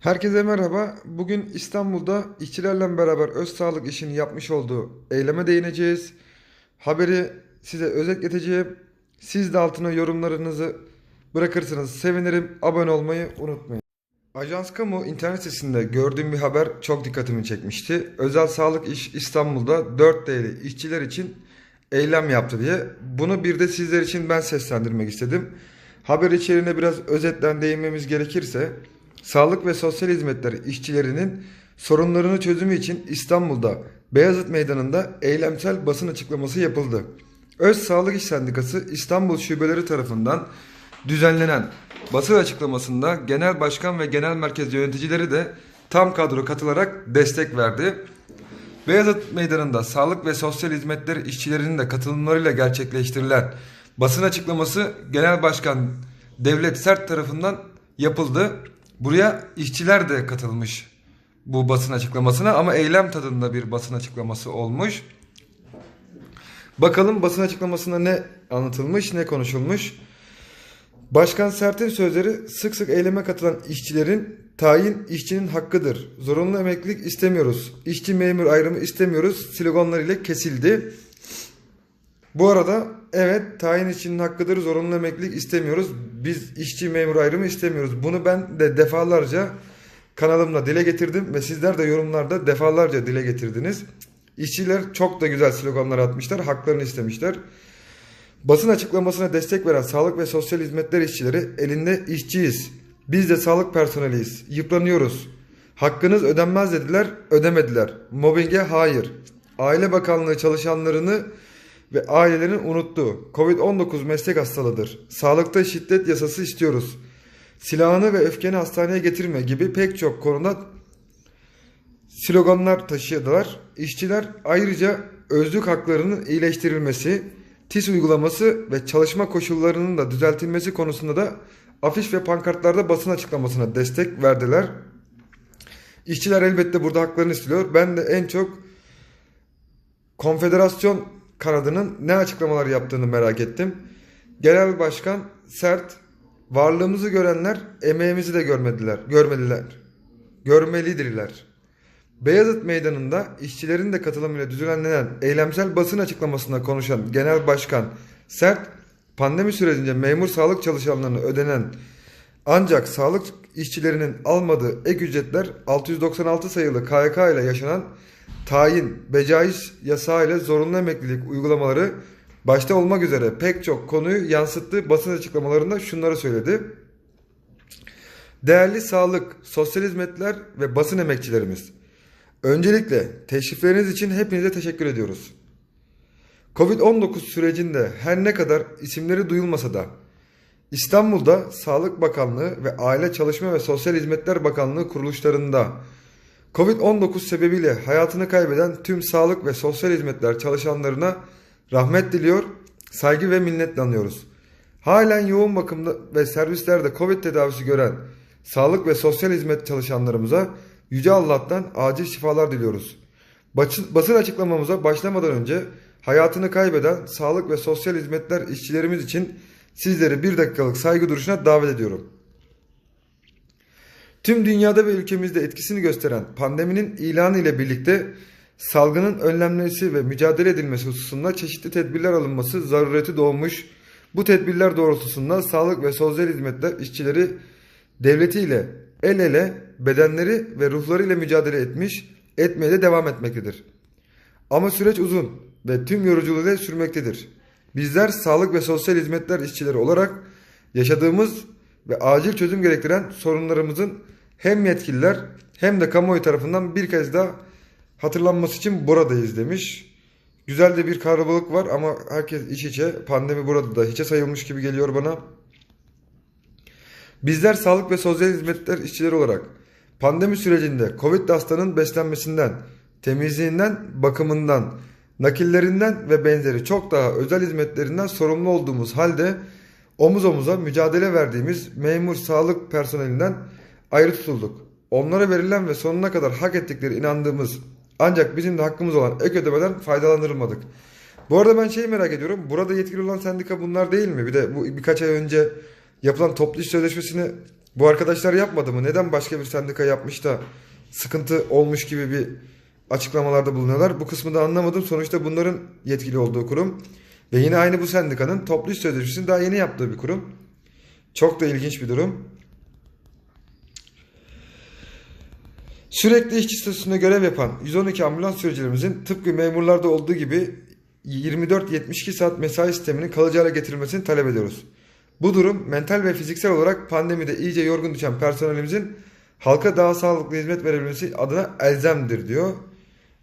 Herkese merhaba. Bugün İstanbul'da işçilerle beraber öz sağlık işini yapmış olduğu eyleme değineceğiz. Haberi size özetleteceğim. Siz de altına yorumlarınızı bırakırsanız sevinirim. Abone olmayı unutmayın. Ajans Kamu internet sitesinde gördüğüm bir haber çok dikkatimi çekmişti. Özel Sağlık İş İstanbul'da 4 değerli işçiler için eylem yaptı diye. Bunu bir de sizler için ben seslendirmek istedim. Haber içeriğine biraz özetten değinmemiz gerekirse, Sağlık ve Sosyal Hizmetler işçilerinin sorunlarını çözümü için İstanbul'da Beyazıt Meydanı'nda eylemsel basın açıklaması yapıldı. Öz Sağlık İş Sendikası İstanbul Şubeleri tarafından düzenlenen basın açıklamasında Genel Başkan ve Genel Merkez yöneticileri de tam kadro katılarak destek verdi. Beyazıt Meydanı'nda sağlık ve sosyal hizmetler işçilerinin de katılımlarıyla gerçekleştirilen basın açıklaması Genel Başkan Devlet Sert tarafından yapıldı. Buraya işçiler de katılmış bu basın açıklamasına ama eylem tadında bir basın açıklaması olmuş. Bakalım basın açıklamasında ne anlatılmış, ne konuşulmuş. Başkan Sert'in sözleri sık sık eyleme katılan işçilerin tayin işçinin hakkıdır. Zorunlu emeklilik istemiyoruz. İşçi memur ayrımı istemiyoruz. Sloganlar ile kesildi. Bu arada evet tayin işçinin hakkıdır. Zorunlu emeklilik istemiyoruz. Biz işçi memur ayrımı istemiyoruz. Bunu ben de defalarca kanalımda dile getirdim ve sizler de yorumlarda defalarca dile getirdiniz. İşçiler çok da güzel sloganlar atmışlar. Haklarını istemişler. Basın açıklamasına destek veren sağlık ve sosyal hizmetler işçileri elinde işçiyiz. Biz de sağlık personeliyiz. Yıpranıyoruz. Hakkınız ödenmez dediler, ödemediler. Mobbinge hayır. Aile Bakanlığı çalışanlarını ve ailelerini unuttu. Covid-19 meslek hastalığıdır. Sağlıkta şiddet yasası istiyoruz. Silahını ve öfkeni hastaneye getirme gibi pek çok konuda sloganlar taşıdılar. İşçiler ayrıca özlük haklarının iyileştirilmesi, TİS uygulaması ve çalışma koşullarının da düzeltilmesi konusunda da afiş ve pankartlarda basın açıklamasına destek verdiler. İşçiler elbette burada haklarını istiyor. Ben de en çok konfederasyon kanadının ne açıklamalar yaptığını merak ettim. Genel Başkan sert, varlığımızı görenler emeğimizi de görmediler, görmeliler. Görmelidirler. Beyazıt Meydanı'nda işçilerin de katılımıyla düzenlenen eylemsel basın açıklamasında konuşan Genel Başkan Sert, pandemi sürecince memur sağlık çalışanlarına ödenen ancak sağlık işçilerinin almadığı ek ücretler 696 sayılı KYK ile yaşanan tayin, becaiş yasağı ile zorunlu emeklilik uygulamaları başta olmak üzere pek çok konuyu yansıttığı basın açıklamalarında şunları söyledi. Değerli sağlık, sosyal hizmetler ve basın emekçilerimiz. Öncelikle teşrifleriniz için hepinize teşekkür ediyoruz. Covid-19 sürecinde her ne kadar isimleri duyulmasa da İstanbul'da Sağlık Bakanlığı ve Aile Çalışma ve Sosyal Hizmetler Bakanlığı kuruluşlarında Covid-19 sebebiyle hayatını kaybeden tüm sağlık ve sosyal hizmetler çalışanlarına rahmet diliyor, saygı ve minnetle anıyoruz. Halen yoğun bakımda ve servislerde Covid tedavisi gören sağlık ve sosyal hizmet çalışanlarımıza Yüce Allah'tan acil şifalar diliyoruz. Basın açıklamamıza başlamadan önce hayatını kaybeden sağlık ve sosyal hizmetler işçilerimiz için sizleri bir dakikalık saygı duruşuna davet ediyorum. Tüm dünyada ve ülkemizde etkisini gösteren pandeminin ilanı ile birlikte salgının önlenmesi ve mücadele edilmesi hususunda çeşitli tedbirler alınması zarureti doğmuş. Bu tedbirler doğrultusunda sağlık ve sosyal hizmetler işçileri devletiyle el ele bedenleri ve ruhlarıyla mücadele etmiş, etmeye de devam etmektedir. Ama süreç uzun ve tüm yoruculuğuyla sürmektedir. Bizler sağlık ve sosyal hizmetler işçileri olarak yaşadığımız ve acil çözüm gerektiren sorunlarımızın hem yetkililer hem de kamuoyu tarafından bir kez daha hatırlanması için buradayız demiş. Güzel de bir karabalık var ama herkes iç içe. Pandemi burada da hiçe sayılmış gibi geliyor bana. Bizler sağlık ve sosyal hizmetler işçileri olarak pandemi sürecinde Covid hastanın beslenmesinden, temizliğinden, bakımından, nakillerinden ve benzeri çok daha özel hizmetlerinden sorumlu olduğumuz halde omuz omuza mücadele verdiğimiz memur sağlık personelinden ayrı tutulduk. Onlara verilen ve sonuna kadar hak ettikleri inandığımız ancak bizim de hakkımız olan ek ödemeden faydalandırılmadık. Bu arada ben şeyi merak ediyorum. Burada yetkili olan sendika bunlar değil mi? Bir de bu birkaç ay önce yapılan toplu iş sözleşmesini Bu arkadaşlar yapmadı mı? Neden başka bir sendika yapmış da sıkıntı olmuş gibi bir açıklamalarda bulunuyorlar? Bu kısmı da anlamadım. Sonuçta bunların yetkili olduğu kurum ve yine aynı bu sendikanın toplu iş sözleşmesini daha yeni yaptığı bir kurum. Çok da ilginç bir durum. Sürekli işçi statüsünde görev yapan 112 ambulans sürücülerimizin tıpkı memurlarda olduğu gibi 24-72 saat mesai sisteminin kalıcı hale getirilmesini talep ediyoruz. Bu durum mental ve fiziksel olarak pandemide iyice yorgun düşen personelimizin halka daha sağlıklı hizmet verebilmesi adına elzemdir diyor.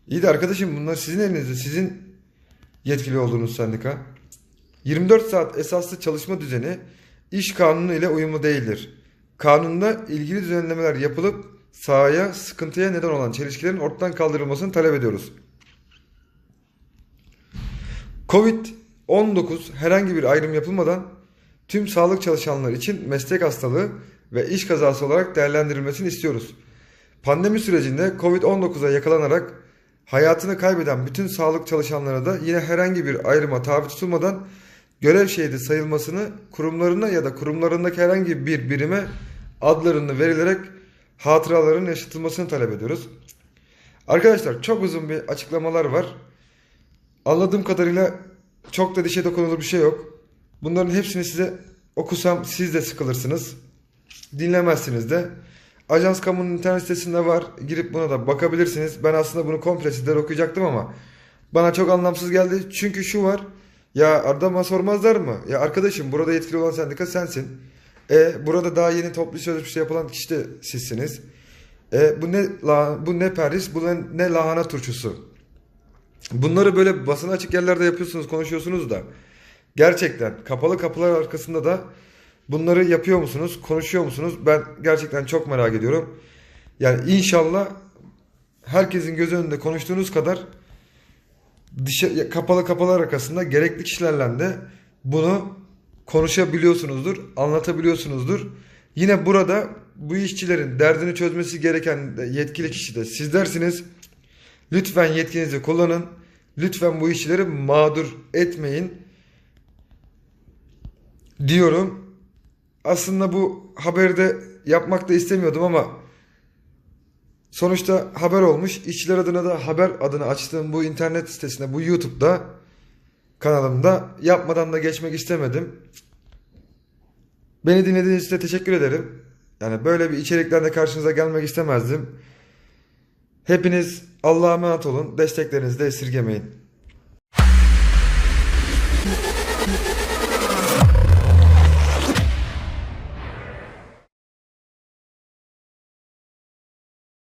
İyi de arkadaşım bunlar sizin elinizde, sizin yetkili olduğunuz sendika. 24 saat esaslı çalışma düzeni iş kanunu ile uyumlu değildir. Kanunda ilgili düzenlemeler yapılıp sahaya sıkıntıya neden olan çelişkilerin ortadan kaldırılmasını talep ediyoruz. Covid-19 herhangi bir ayrım yapılmadan tüm sağlık çalışanları için meslek hastalığı ve iş kazası olarak değerlendirilmesini istiyoruz. Pandemi sürecinde Covid-19'a yakalanarak hayatını kaybeden bütün sağlık çalışanlara da yine herhangi bir ayrıma tabi tutulmadan görev şehidi sayılmasını kurumlarına ya da kurumlarındaki herhangi bir birime adlarını verilerek hatıraların yaşatılmasını talep ediyoruz. Arkadaşlar çok uzun bir açıklamalar var. Anladığım kadarıyla çok da dişe dokunulur bir şey yok. Bunların hepsini size okusam siz de sıkılırsınız. Dinlemezsiniz de. Ajans Kamu'nun internet sitesinde var. Girip buna da bakabilirsiniz. Ben aslında bunu komple sizlere okuyacaktım ama bana çok anlamsız geldi. Çünkü şu var. Ya adama sormazlar mı? Ya arkadaşım burada yetkili olan sendika sensin. E burada daha yeni toplu sözleşmesi yapılan kişi de sizsiniz. E bu ne la, bu ne Paris, bu ne lahana turşusu. Bunları böyle basın açık yerlerde yapıyorsunuz, konuşuyorsunuz da gerçekten kapalı kapılar arkasında da bunları yapıyor musunuz, konuşuyor musunuz? Ben gerçekten çok merak ediyorum. Yani inşallah herkesin göz önünde konuştuğunuz kadar dışa, kapalı kapılar arkasında gerekli kişilerle de bunu konuşabiliyorsunuzdur, anlatabiliyorsunuzdur. Yine burada bu işçilerin derdini çözmesi gereken yetkili kişi de sizlersiniz. Lütfen yetkinizi kullanın. Lütfen bu işçileri mağdur etmeyin. Diyorum. Aslında bu haberde yapmak da istemiyordum ama sonuçta haber olmuş. İşçiler adına da haber adını açtığım bu internet sitesinde, bu YouTube'da kanalımda yapmadan da geçmek istemedim. Beni dinlediğiniz için de teşekkür ederim. Yani böyle bir içeriklerle karşınıza gelmek istemezdim. Hepiniz Allah'a emanet olun. Desteklerinizi de esirgemeyin.